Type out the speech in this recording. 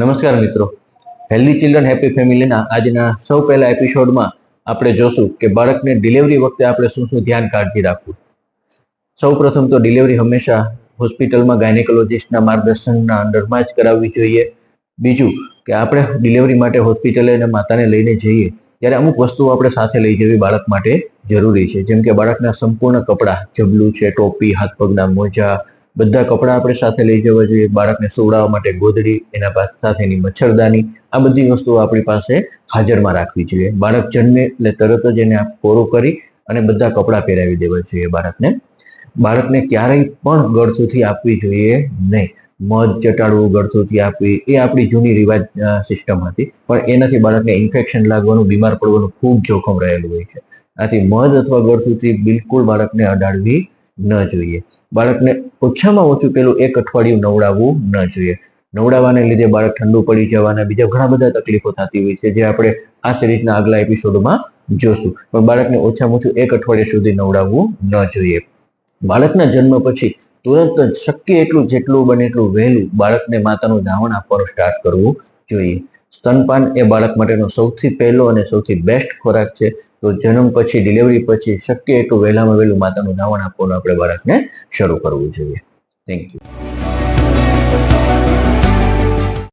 નમસ્કાર મિત્રો. Healthy children happy ફેમિલીના આજના સૌ પહેલા એપિસોડમાં આપણે જોશું કે બાળકને ડિલિવરી વખતે આપણે શું શું ધ્યાન કાળજી રાખવું. સૌ પ્રથમ તો ડિલિવરી હંમેશા હોસ્પિટલમાં ગાયનેકોલોજિસ્ટના માર્ગદર્શનના અંડરમાં જ કરાવવી જોઈએ. બીજું કે આપણે ડિલિવરી માટે હોસ્પિટલે અને માતાને લઈને જઈએ ત્યારે અમુક વસ્તુઓ આપણે સાથે લઈ જવી બાળક માટે જરૂરી છે. જેમ કે બાળકના સંપૂર્ણ કપડાં, જબલું છે, ટોપી હાથ પગના મોજા બધા કપડાં આપણે સાથે લઈ જવા જોઈએ, બાળકને સુવડાવવા માટે ગોદડી, એના સાથેની મચ્છરદાની, આ બધી વસ્તુઓ આપણી પાસે હાજરમાં રાખવી જોઈએ. બાળક જન્મે એટલે તરત જ એને કોરો કરી અને બધા કપડાં પહેરાવી દેવા જોઈએ બાળકને. બાળકને ક્યારેય પણ ગળથુથી આપવી જોઈએ નહીં. મધ, ચટાડવું, ગળથુથી આપવી, એ આપણી જૂની રિવાજ સિસ્ટમ હતી. પણ એનાથી બાળકને ઇન્ફેક્શન લાગવાનું, બીમાર પડવાનું ખૂબ જોખમ રહેલું હોય છે. આથી મધ અથવા ગળથુથી બિલકુલ બાળકને અડાડવી ન જોઈએ. બાળકને ઓછામાં ઓછું પેલું એક અઠવાડિયું નવડાવવું ન જોઈએ. નવડાવવાને લીધે બાળક ઠંડુ પડી જવાના બીજા ઘણા બધા તકલીફો થતી હોય છે જે આપણે આ સિરીઝના આગલા એપિસોડમાં જોશું. પણ બાળકને ઓછામાં ઓછું એક અઠવાડિયા સુધી નવડાવવું ન જોઈએ. બાળકના જન્મ પછી તુરંત જ શક્ય એટલું જેટલું બને એટલું વહેલું બાળકને માતાનું ધાવણ આપવાનું સ્ટાર્ટ કરવું જોઈએ. સ્તનપાન એ બાળક માટેનો સૌથી પહેલો અને સૌથી બેસ્ટ ખોરાક છે. તો જન્મ પછી ડિલિવરી પછી શક્ય એટલું વહેલામાં વહેલું માતાનું ધાવણ આપવાનું આપણે બાળકને શરૂ કરવું જોઈએ. Thank you